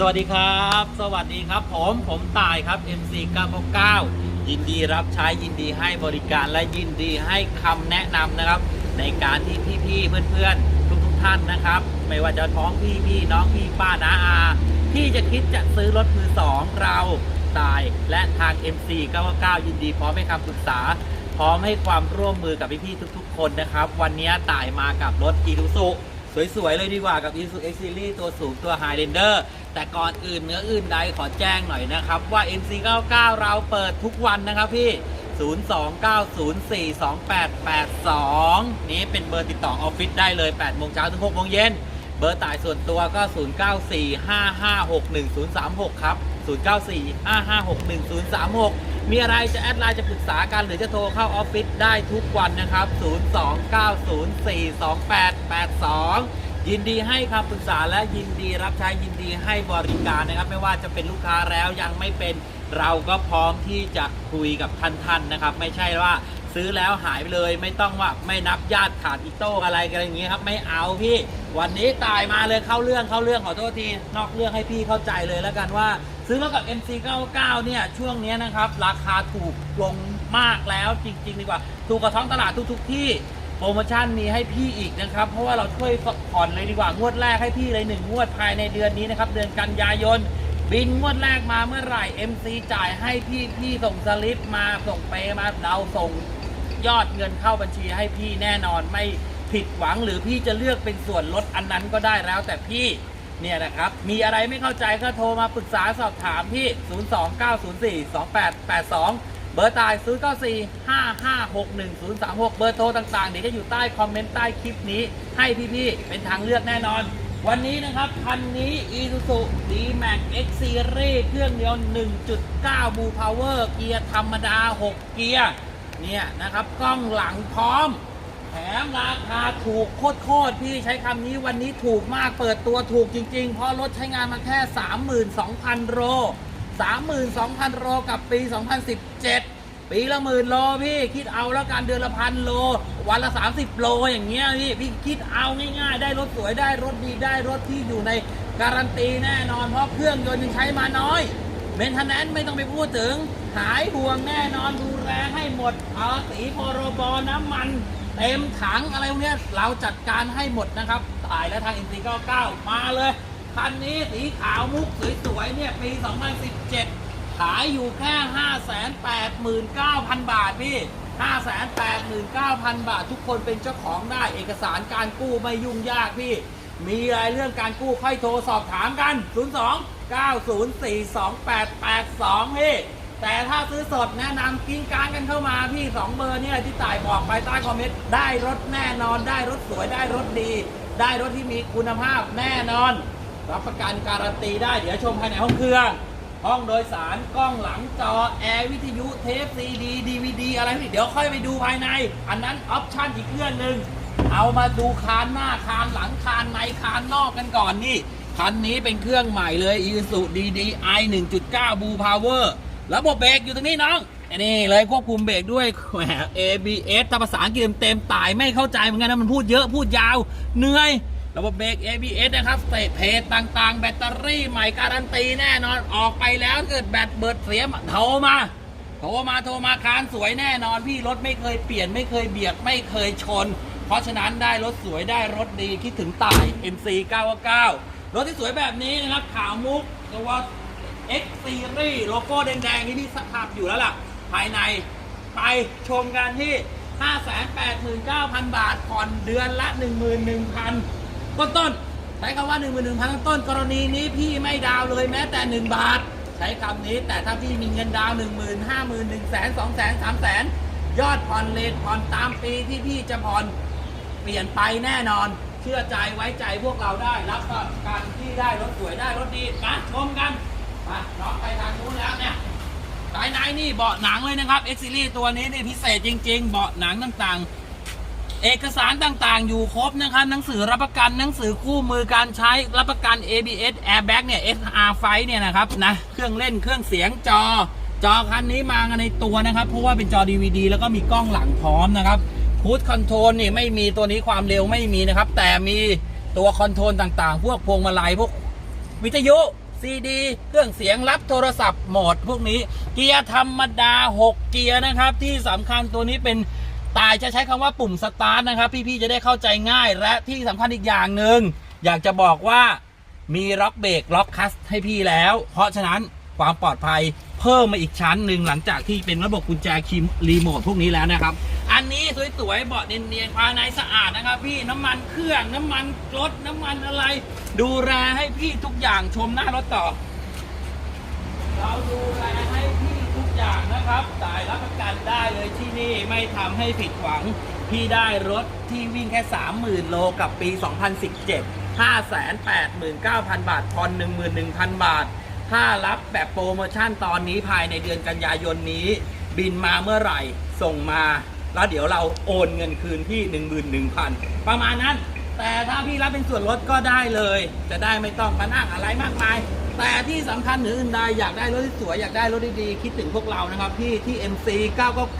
สวัสดีครับ สวัสดีครับ ผมผมตายครับ MC 999ยินดีรับใช้ยินดีให้บริการและยินดีให้คำแนะนำนะครับ ในการที่พี่ๆเพื่อนๆ ทุกๆท่านนะครับ ไม่ว่าจะท้องพี่พี่น้องพี่ป้าน้าอาที่จะคิดจะซื้อรถมือสองเราตายและทาง MC 999ยินดีพร้อมให้คำปรึกษา พร้อมให้ความร่วมมือกับพี่ๆทุก ๆ คนนะครับ วันนี้ตายมากับรถอี u ซุสวยๆเลยดีกว่ากับ Isuzu X Series ตัวสูงตัว Highlander แต่ก่อนอื่นเนื้ออื่นใดขอแจ้งหน่อยนะครับ ว่า MC99 เราเปิดทุกวันนะครับพี่ 029042882 นี้เป็นเบอร์ติดต่อออฟฟิศได้เลย8โมงเช้าถึง6โมงเย็นเบอร์ต่ายส่วนตัวก็ 0945561036 ครับ 0945561036 มีอะไรจะแอดไลน์จะปรึกษากัน หรือจะโทรเข้าออฟฟิศได้ทุกวันนะครับ 029042882 ยินดีให้คำปรึกษาและยินดีรับใช้ยินดีให้บริการนะครับ ไม่ว่าจะเป็นลูกค้าแล้วยังไม่เป็นเราก็พร้อมที่จะคุยกับท่านๆนนะครับ ไม่ใช่ว่าซื้อแล้วหายไปเลยไม่ต้องว่าไม่นับญาติขาดอีโต้อะไรกันอย่างนี้ครับ ไม่เอาพี่ วันนี้ตายมาเลยเข้าเรื่องเข้าเรื่องขอโทษทีนอกเรื่องให้พี่เข้าใจเลยแล้วกันว่า ซื้อรถกับ MC99 เนี่ยช่วงนี้นะครับ ราคาถูกลงมากแล้วจริง ๆ ดีกว่า ถูกกว่าท้องตลาดทุกๆที่ โปรโมชั่นมีให้พี่อีกนะครับ เพราะว่าเราช่วยผ่อนเลยดีกว่างวดแรกให้พี่เลยหนึ่งงวดภายในเดือนนี้นะครับ เดือนกันยายน บินงวดแรกมาเมื่อไหร่ MC จ่ายให้พี่พี่ส่งสลิปมาส่งเปย์มาเราส่งยอดเงินเข้าบัญชีให้พี่แน่นอนไม่ผิดหวังหรือพี่จะเลือกเป็นส่วนลดอันนั้นก็ได้แล้วแต่พี่เนี่ยนะครับ มีอะไรไม่เข้าใจก็โทรมาปรึกษาสอบถามที่ 029042882 เบอร์ตาย0 9 4 5 5 6 1 0 3 6 เบอร์โทรต่างๆ เดี๋ยวจะอยู่ใต้คอมเมนต์ใต้คลิปนี้ ให้พี่ๆ เป็นทางเลือกแน่นอน วันนี้นะครับ คันนี้ Isuzu D-Max X Series เครื่องยนต์1.9 Blue Power เกียร์ธรรมดา 6 เกียร์ เนี่ยนะครับ กล้องหลังพร้อม แถมราคาถูกโคตรๆ พี่ใช้คำนี้วันนี้ถูกมาก เปิดตัวถูกจริงๆ เพราะรถใช้งานมาแค่ 32,000 โล 32,000 โลกับปี 2017 ปีละหมื่นโลพี่คิดเอาแล้วกันเดือนละพันโล วันละ 30 โลอย่างเงี้ยพี่พี่คิดเอาง่ายๆ ได้รถสวยได้รถดีได้รถที่อยู่ในการันตีแน่นอน เพราะเครื่องยนต์ยังใช้มาน้อยเมนเทนแนนไม่ต้องไปพูดถึง หายห่วงแน่นอนดูแลให้หมดเอาสีพรบน้ำมันเต็มถังอะไรพวกเนี้ยเราจัดการให้หมดนะครับ ตายแล้วทาง NC99 มาเลย คันนี้สีขาวมุกสวยๆเนี่ยปี 2017 ขายอยู่แค่ 589,000 บาทพี่ 589,000 บาท ทุกคนเป็นเจ้าของได้เอกสารการกู้ไม่ยุ่งยากพี่ มีอะไรเรื่องการกู้ค่อยโทรสอบถามกัน 02 9042882 พี่ แต่ถ้าซื้อสดแนะนำกินการกันเข้ามาพี่ 2 เบอร์เนี่ยที่ต่ายบอกไปใต้คอมเมนต์ได้รถแน่นอนได้รถสวยได้รถดีได้รถที่มีคุณภาพแน่นอน รับประกันการันตีได้ เดี๋ยวชมภายในห้องเครื่อง ห้องโดยสารกล้องหลังจอแอร์วิทยุเทปซีดีดีวีดีอะไรพี่เดี๋ยวค่อยไปดูภายใน อันนั้นออปชั่นอีกเครื่องหนึ่งเอามาดูคานหน้าคานหลังคานในคานนอกกันก่อนนี่คันนี้เป็นเครื่องใหม่เลย Isuzu DDI 1.9 Blue Power ระบบเบรกอยู่ตรงนี้น้องอันนี่เลยควบคุมเบรกด้วยแหม ABS ถ้าภาษาอังกฤษเต็มๆตายไม่เข้าใจเหมือนกันนะมันพูดเยอะพูดยาวเหนื่อย ระบบเบรก ABS นะครับเตทเพจต่างๆ แบตเตอรี่ใหม่การันตีแน่นอนออกไปแล้วเกิดแบตเบิดเสียมโทรมาโทรมาโทรมาคานสวยแน่นอน พี่รถไม่เคยเปลี่ยนไม่เคยเบียดไม่เคยชน เพราะฉะนั้นได้รถสวยได้รถดีคิดถึงตาย MC 999รถที่สวยแบบนี้นะครับขาวมุกตัว X Series โลโก้แดงๆที่พี่สับอยู่แล้วล่ะ ภายในไปชมกันที่ 589,000 บาทผ่อนเดือนละ 11,000 ต้นต้นใช้คำว่า11,000ต้นต้นกรณีนี้พี่ไม่ดาวเลยแม้แต่ 1 บาท ใช้คำนี้แต่ถ้าพี่มีเงินดาวน์1 0 0 0 0 50,000 1 0 0 0 0 0 2 0 0 0 0 3 0 0 0 ยอดผ่อนเลทผ่อนตามปีที่พี่จะผ่อนเปลี่ยนไปแน่นอน เชื่อใจไว้ใจพวกเราได้ รับประกันที่ได้รถสวยได้รถดีมาชมกันมาน้องไปทางนู้นแล้วเนี่ยภายในนี่เบาะหนังเลยนะครับ X Series ตัวนี้นี่พิเศษจริง ๆ เบาะหนังต่างๆ เอกสารต่างๆ อยู่ครบนะครับ หนังสือรับประกันหนังสือคู่มือการใช้รับประกัน ABS Airbag เนี่ย SR ไฟเนี่ยนะครับนะเครื่องเล่นเครื่องเสียงจอ จอคันนี้มาในตัวนะครับ เพราะว่าเป็นจอ DVD แล้วก็มีกล้องหลังพร้อมนะครับพูดคอนโทรลนี่ไม่มีตัวนี้ความเร็วไม่มีนะครับ แต่มีตัวคอนโทรลต่างๆ พวกพวงมาลัยพวกวิทยุ C ซีดีเครื่องเสียงรับโทรศัพท์โหมดพวกนี้ เกียร์ธรรมดา 6 เกียร์นะครับ ที่สำคัญตัวนี้เป็น ตายจะใช้คำว่าปุ่มสตาร์ทนะครับ พี่ๆจะได้เข้าใจง่ายและที่สำคัญอีกอย่างหนึ่งอยากจะบอกว่ามีล็อกเบรกล็อกคัสให้พี่แล้ว เพราะฉะนั้นความปลอดภัยเพิ่มมาอีกชั้นหนึ่งหลังจากที่เป็นระบบกุญแจคีมรีโมทพวกนี้แล้วนะครับ อันนี้สวยๆเบาะเนียนๆภายในสะอาดนะครับ พี่น้ำมันเครื่องน้ำมันรถน้ำมันอะไร ดูแลให้พี่ทุกอย่างชมหน้ารถต่อ เราดูแลให้ อย่างนะครับจ่ายรับประกันได้เลยที่นี่ไม่ทำให้ผิดหวัง พี่ได้รถที่วิ่งแค่ 30,000 โลกับปี 2017 589,000 บาทผ่อน11,000 บาท ถ้ารับแบบโปรโมชั่นตอนนี้ภายในเดือนกันยายนนี้ บินมาเมื่อไหร่ส่งมา แล้วเดี๋ยวเราโอนเงินคืนที่ 11,000 ประมาณนั้น แต่ถ้าพี่รับเป็นส่วนลดก็ได้เลย จะได้ไม่ต้องมานั่งอะไรมากมาย แต่ที่สำคัญหนืออื่นใดอยากได้รถที่สวยอยากได้รถดีๆคิดถึงพวกเรานะครับพี่ที่ MC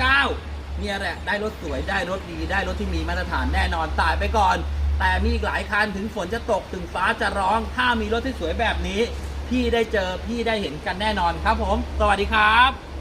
999เนี่ยแหละได้รถสวยได้รถดี ได้รถที่มีมาตรฐานแน่นอนตายไปก่อน แต่มีอีกหลายคันถึงฝนจะตกถึงฟ้าจะร้อง ถ้ามีรถที่สวยแบบนี้ พี่ได้เจอพี่ได้เห็นกันแน่นอนครับผม สวัสดีครับ